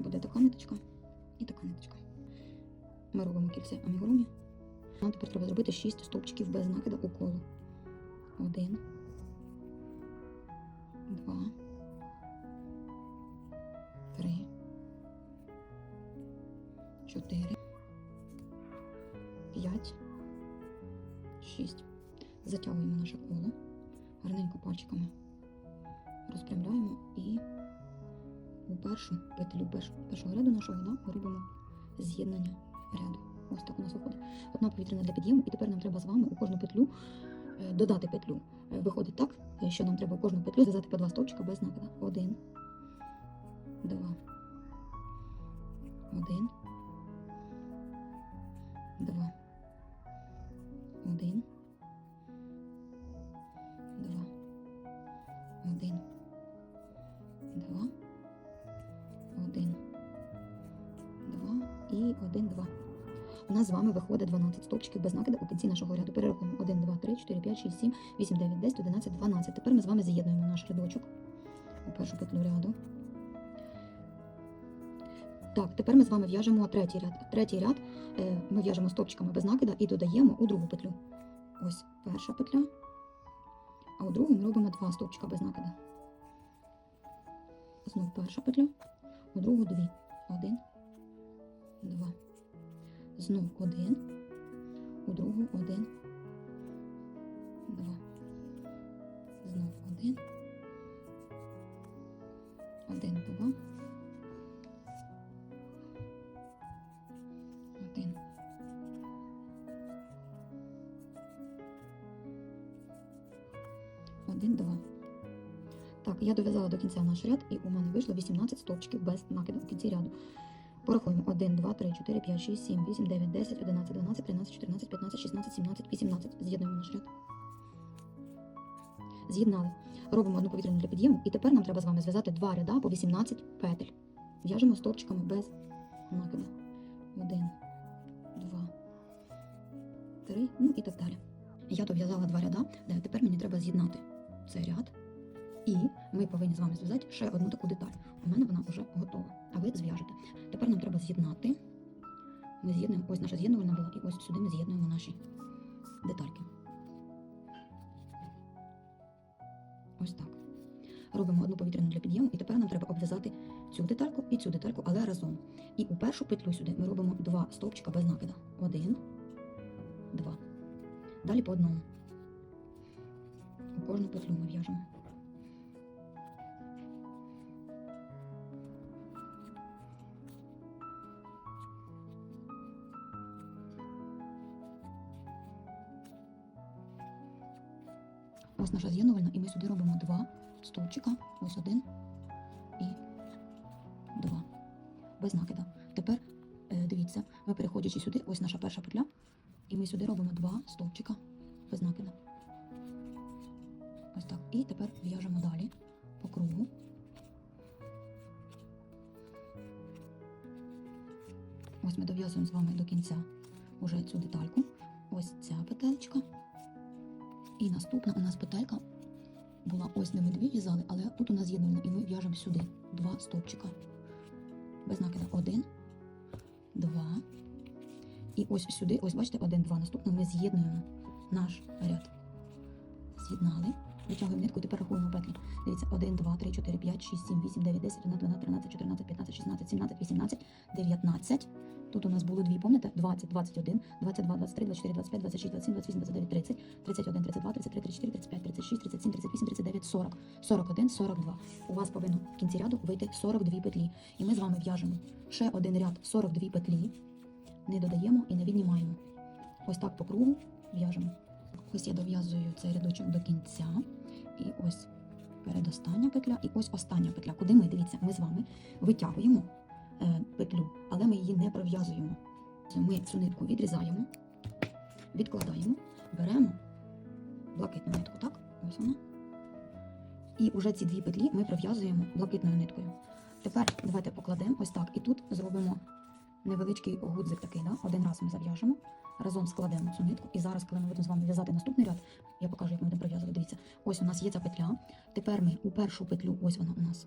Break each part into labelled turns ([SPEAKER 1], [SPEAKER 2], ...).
[SPEAKER 1] буде така ниточка і така ниточка. Ми робимо кільце амігурумі. Нам тепер треба зробити 6 стовпчиків без накида у коло. Один, два, три, чотири, п'ять, шість. Затягуємо наше коло гарненько пальчиками розпрямляємо і у першу петлю першого ряду нашого ми робимо з'єднання ряду. Ось так у нас виходить. Одна повітряна для підйому, і тепер нам треба з вами у кожну петлю е, додати петлю. Е, виходить так, е, що нам треба у кожну петлю зв'язати по два стовпчика без накида. Один, два, один, два, один. нас з вами виходить 12 стовпчиків без накида у кінці нашого ряду. Перерахуємо 1, 2, 3, 4, 5, 6, 7, 8, 9, 10, 11, 12. Тепер ми з вами з'єднуємо наш рядочок у першу петлю ряду. Так, тепер ми з вами в'яжемо третій ряд. Третій ряд е, ми в'яжемо стовпчиками без накида і додаємо у другу петлю. Ось перша петля. А у другу ми робимо два стовпчика без накида. Знову перша петля, у другу дві. Один, два знов один, у другу один, два, знов один, один, два. Один. Один, два. Так, я дов'язала до кінця наш ряд, і у мене вийшло 18 стовпчиків без накиду в кінці ряду. Порахуємо 1, 2, 3, 4, 5, 6, 7, 8, 9, 10, 11, 12, 13, 14, 15, 16, 17, 18. З'єднуємо наш ряд. З'єднали. Робимо одну повітряну для під'єму, і тепер нам треба з вами зв'язати два ряда по 18 петель. В'яжемо стовпчиками без накиду. 1, 2, 3, ну і так далі. Я дов'язала два ряда, де тепер мені треба з'єднати цей ряд. І ми повинні з вами зв'язати ще одну таку деталь. У мене вона вже готова. А ви зв'яжете. Тепер нам треба з'єднати. Ми з'єднуємо, ось наша з'єднувальна була, і ось сюди ми з'єднуємо наші детальки. Ось так. Робимо одну повітряну для підйому, і тепер нам треба обв'язати цю детальку і цю детальку, але разом. І у першу петлю сюди ми робимо два стовпчика без накида. Один, два. Далі по одному. У кожну петлю ми в'яжемо. Ось наша з'єднувальна, і ми сюди робимо два стовпчика. Ось один і два. Без накида. Тепер е, дивіться, ви переходячи сюди, ось наша перша петля. І ми сюди робимо два стовпчика без накида. Ось так. І тепер в'яжемо далі по кругу. Ось ми дов'язуємо з вами до кінця уже цю детальку. Ось ця петелька. І наступна у нас петелька була ось, де ми дві в'язали, але тут у нас з'єднано, і ми в'яжемо сюди два стовпчика. Без накида один, два. І ось сюди, ось, бачите, один, два. Наступно ми з'єднуємо наш ряд. З'єднали. Витягуємо нитку, тепер рахуємо петлі. Дивіться, 1, 2, 3, 4, 5, 6, 7, 8, 9, 10, 11, 12, 13, 14, 15, 16, 17, 18, 19. Тут у нас було дві, помните? 20, 21, 22, 23, 24, 25, 26, 27, 28, 29, 30, 31, 32, 33, 34, 35, 36, 37, 38, 39, 40, 41, 42. У вас повинно в кінці ряду вийти 42 петлі. І ми з вами в'яжемо ще один ряд 42 петлі. Не додаємо і не віднімаємо. Ось так по кругу в'яжемо. Ось я дов'язую цей рядочок до кінця. І ось передостання петля, і ось остання петля, куди ми, дивіться, ми з вами витягуємо Е, петлю, але ми її не прив'язуємо. Ми цю нитку відрізаємо, відкладаємо, беремо блакитну нитку, так? Ось вона. І вже ці дві петлі ми прив'язуємо блакитною ниткою. Тепер давайте покладемо ось так. І тут зробимо невеличкий гудзик такий. Да? Один раз ми зав'яжемо, разом складемо цю нитку. І зараз, коли ми будемо з вами в'язати наступний ряд, я покажу, як ми будемо прив'язувати. Дивіться, ось у нас є ця петля. Тепер ми у першу петлю, ось вона у нас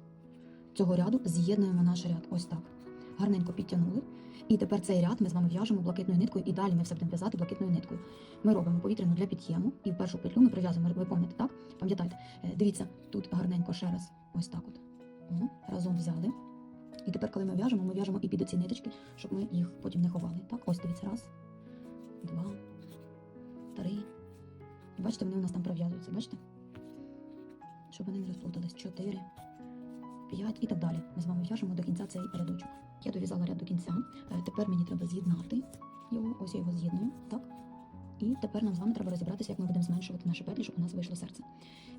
[SPEAKER 1] цього ряду, з'єднуємо наш ряд. Ось так гарненько підтягнули. І тепер цей ряд ми з вами в'яжемо блакитною ниткою, і далі ми все будемо в'язати блакитною ниткою. Ми робимо повітряну для під'єму і в першу петлю ми прив'язуємо, ви пам'ятаєте, так? Пам'ятайте, е, дивіться, тут гарненько ще раз, ось так от. О, разом взяли. І тепер, коли ми в'яжемо, ми в'яжемо і під ці ниточки, щоб ми їх потім не ховали. Так, ось дивіться, раз, два, три. бачите, вони у нас там прив'язуються, бачите? Щоб вони не розплутались. Чотири, п'ять і так далі. Ми з вами в'яжемо до кінця цей рядочок. Я дов'язала ряд до кінця. Е, тепер мені треба з'єднати його. Ось я його з'єдную. Так. І тепер нам з вами треба розібратися, як ми будемо зменшувати наші петлі, щоб у нас вийшло серце.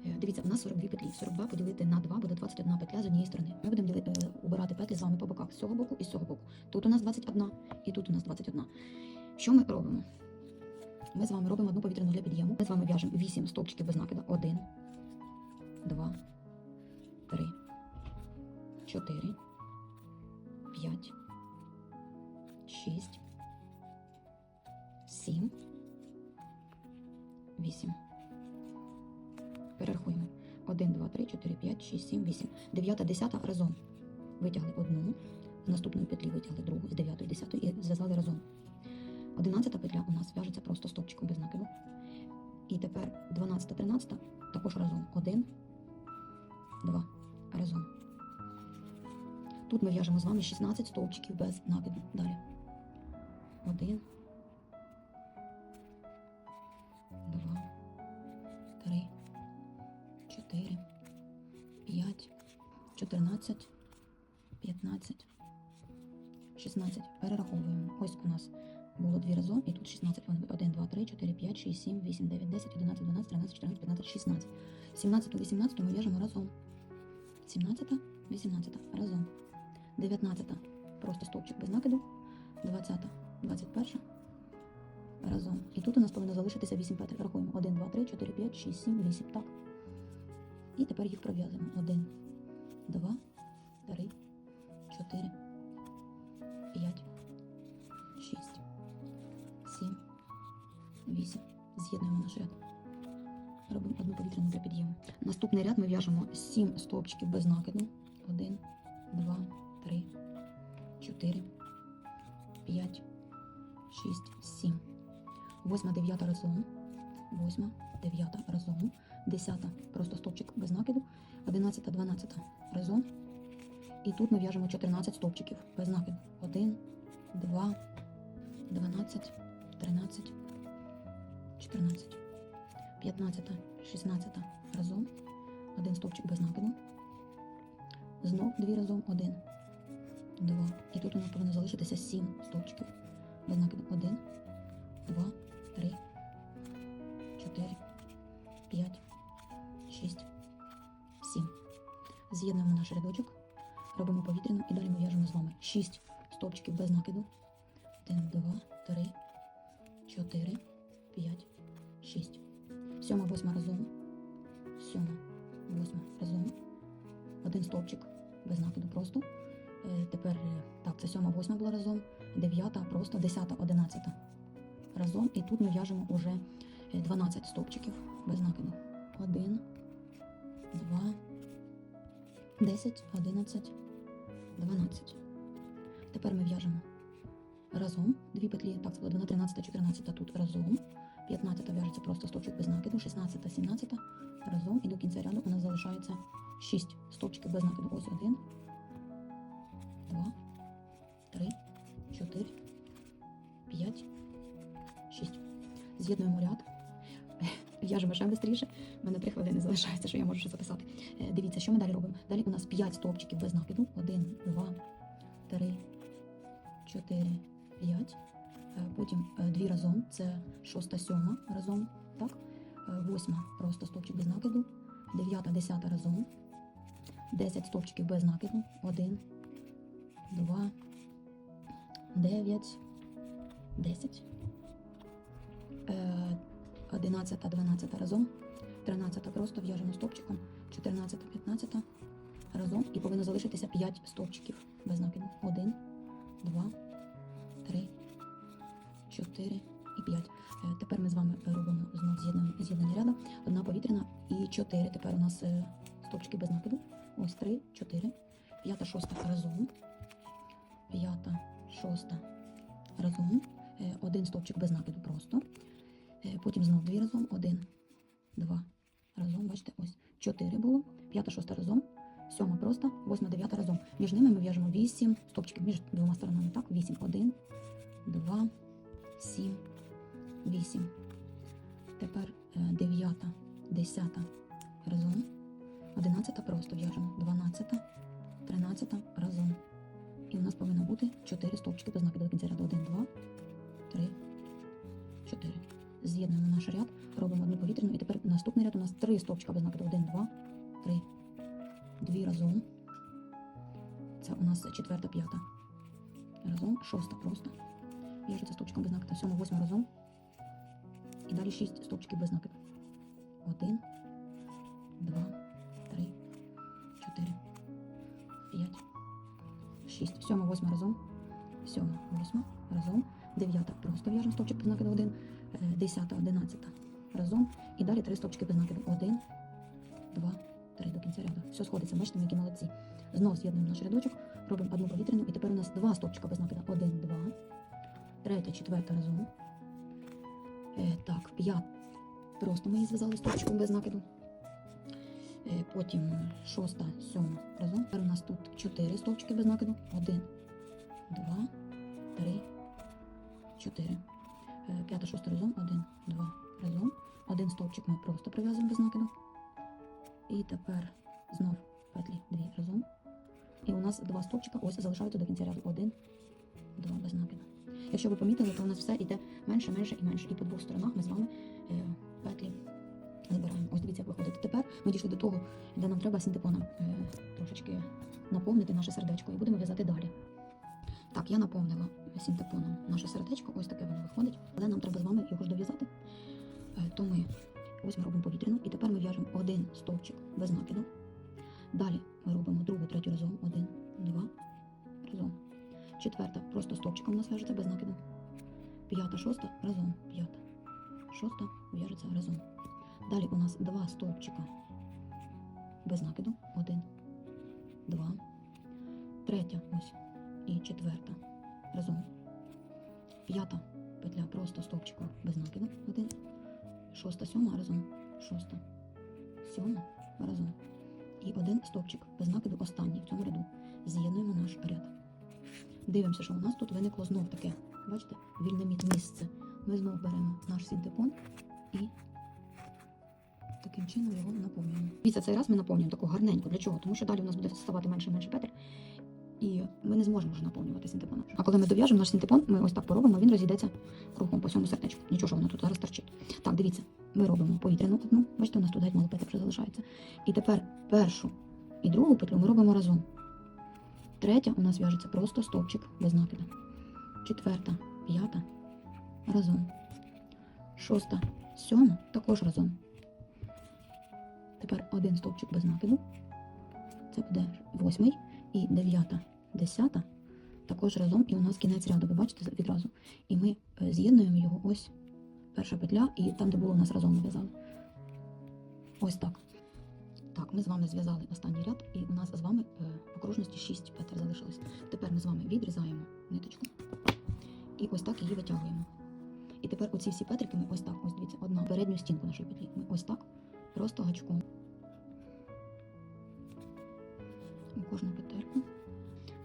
[SPEAKER 1] Е, дивіться, у нас 42 петлі. 42 поділити на 2 буде 21 петля з однієї сторони. Ми будемо ділити, е, убирати петлі з вами по боках з цього боку і з цього боку. Тут у нас 21 і тут у нас 21. Що ми робимо? Ми з вами робимо одну повітряну для під'єму. Ми з вами в'яжемо 8 стовпчиків без накида. 1, 2, 3, 4, Пять, шість, 7, 8. Перерахуємо. Один, два, три, чотири, п'ять, шість, сім, вісім. Дев'ята, десята, разом. Витягли одну, з наступної петлі витягли другу з дев'ятої, десятої і зв'язали разом. Одинадцята петля у нас в'яжеться просто стовпчиком без накиду. І тепер 12, 13 також разом. Один, два, разом. Тут ми в'яжемо з вами 16 стовпчиків без накиду. Далі. Один. Два. Три. Чотири. П'ять. Чотирнадцять. П'ятнадцять. Шістнадцять. Перераховуємо. Ось у нас. Було дві разом, і тут 16, один, два, три, чотири, п'ять, шість, сім, вісім, дев'ять, десять, одинадцять, дванадцять, тринадцять, чотирнадцять, п'ятнадцять, шістнадцять. 17, 18 ми в'яжемо разом. 17, 18 разом. 19. Просто стовпчик без накиду. 20, 21. Разом. І тут у нас повинно залишитися 8 петель. Рахуємо 1, 2, 3, 4, 5, 6, 7, 8. Так. І тепер їх пров'язуємо. 1, 2, 3, 4, 5, 6, 7, 8. З'єднуємо наш ряд. Робимо одну повітряну для підйому. Наступний ряд ми в'яжемо 7 стовпчиків без накиду. 1, 2, 3. Восьма, дев'ята разом. Восьма, дев'ята разом. Десята. Просто стовпчик без накиду. Одинадцята, дванадцята разом. І тут ми в'яжемо 14 стовпчиків без накиду. Один, два, дванадцять, тринадцять, чотирнадцять, п'ятнадцята, шістнадцята разом. Один стовпчик без накиду. Знов дві разом. Один. Два. І тут у нас повинно залишитися сім стовпчиків. Без накиду. Один, два. з'єднуємо наш рядочок, робимо повітряну і далі ми в'яжемо з вами 6 стовпчиків без накиду. 1, 2, 3, 4, 5, 6. 7, 8 разом. 7, 8 разом. Один стовпчик без накиду просто. Е, тепер е, так, це 7, 8 була разом, 9, просто 10, 11 разом. І тут ми в'яжемо вже 12 е, стовпчиків без накиду. 1, 2, 3. 10, 11, 12. Тепер ми в'яжемо разом. Дві петлі, так складена, 13, 14 тут разом. 15 в'яжеться просто стовпчик без накиду, 16, 17 разом. І до кінця ряду у нас залишається 6 стовпчиків без накиду. Ось 1, 2, 3, 4, 5, 6. З'єднуємо ряд. Я ж вважаю швидше. У мене три хвилини залишається, що я можу ще записати. Е, дивіться, що ми далі робимо. Далі у нас п'ять стовпчиків без накиду. Один, два, три, чотири, п'ять. Е, потім е, дві разом. Це шоста, сьома разом. Так? Восьма просто стовпчик без накиду. Дев'ята, десята разом. Десять стовпчиків без накиду. Один, два, дев'ять, десять. 11, 12 разом, 13 просто в'яжемо стовпчиком, 14, 15 разом і повинно залишитися 5 стовпчиків без накиду. 1, 2, 3, 4 і 5. Е, тепер ми з вами робимо знову з'єднання з'єднання ряда. Одна повітряна і 4. Тепер у нас е, стовпчики без накиду. Ось 3, 4, 5, 6 разом, 5, 6 разом, е, один стовпчик без накиду просто. Е, потім знов дві разом, один, два. Разом, бачите, ось. Чотири було, п'ята, шоста разом, сьома просто, восьма, дев'ята разом. Між ними ми в'яжемо вісім стопчиків між двома сторонами. Так, вісім, один, два, сім, вісім. Тепер е, дев'ята, десята разом. Одинадцята просто в'яжемо. Дванадцята, тринадцята разом. І у нас повинно бути чотири стовпчики до знаки до кінця ряду. Один, два, три з'єднуємо наш ряд, робимо одну повітряну, і тепер наступний ряд у нас три стовпчика без накиду. Один, два, три, дві разом. Це у нас четверта, п'ята. Разом, шоста просто. В'яжеться стовпчиком без знаки. Сьома, восьма разом. І далі шість стовпчиків без знаки. Один, два, три, чотири, п'ять, шість. Сьома, восьма разом. Сьома, восьма разом. Дев'ята. Просто в'яжемо стовпчик без до Один. 10, 11 разом. І далі три стопчики без накиду. Один, два, три до кінця ряду. Все сходиться, бачите, які молодці. Знову з'єднуємо наш рядочок, робимо одну повітряну, і тепер у нас два стопчика без накиду. Один, два, третя, четверта разом. Е, так, п'ять. Просто ми її зв'язали стопчиком без накиду. Е, потім шоста, сьома разом. Тепер у нас тут чотири стовпчики без накиду. Один, два, три, чотири. Е, п'ята, шоста разом, один, два разом. Один стовпчик ми просто прив'язуємо без накиду. І тепер знов петлі дві разом. І у нас два стовпчика ось залишаються до кінця ряду. Один, два без накиду. Якщо ви помітили, то у нас все йде менше, менше і менше. І по двох сторонах ми з вами е, петлі забираємо. Ось дивіться, як виходить. Тепер ми дійшли до того, де нам треба синтепоном е, трошечки наповнити наше сердечко і будемо в'язати далі. Так, я наповнила синтепоном. Типу, наше сердечко, ось таке воно виходить, але нам треба з вами його ж дов'язати. Е, то ми ось ми робимо повітряну і тепер ми в'яжемо один стовпчик без накиду. Далі ми робимо другу, третю разом, один, два, разом. Четверта просто стовпчиком у нас в'яжеться без накиду. П'ята, шоста, разом, п'ята, шоста в'яжеться разом. Далі у нас два стовпчика без накиду, один, два, третя, ось і четверта разом. П'ята петля просто стовпчиком без накиду. Один. Шоста, сьома разом. Шоста. Сьома разом. І один стовпчик без накиду останній в цьому ряду. З'єднуємо наш ряд. Дивимося, що у нас тут виникло знов таке. Бачите, вільне місце. Ми знову беремо наш синтепон і таким чином його наповнюємо. Після цей раз ми наповнюємо таку гарненьку. Для чого? Тому що далі у нас буде ставати менше-менше петель і ми не зможемо вже наповнювати синтепоном. А коли ми дов'яжемо наш синтепон, ми ось так поробимо, він розійдеться кругом по всьому сердечку. Нічого що воно тут зараз торчить. Так, дивіться, ми робимо повітряну одну. Бачите, у нас тут геть мало петель вже залишається. І тепер першу і другу петлю ми робимо разом. Третя у нас в'яжеться просто стовпчик без накида. Четверта, п'ята разом. Шоста, сьома також разом. Тепер один стовпчик без накиду. Це буде восьмий і дев'ята десята, також разом, і у нас кінець ряду, ви бачите відразу. І ми е, з'єднуємо його ось перша петля, і там, де було, у нас разом нав'язали. Ось так. Так, ми з вами зв'язали останній ряд, і у нас з вами е, в окружності 6 петель залишилось. Тепер ми з вами відрізаємо ниточку і ось так її витягуємо. І тепер оці всі петрики ми ось так, ось дивіться, одна передню стінку нашої петлі. Ми ось так, просто гачком. У кожну петельку.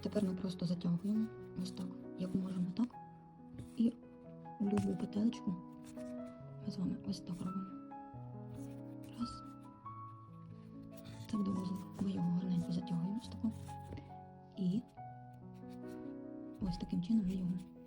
[SPEAKER 1] Тепер ми просто затягуємо ось так, як можемо так. І в любу петелечку ми з вами ось так робимо. Раз. Так до вузлика. Ми його гарненько затягуємо ось тако. І ось таким чином ми його.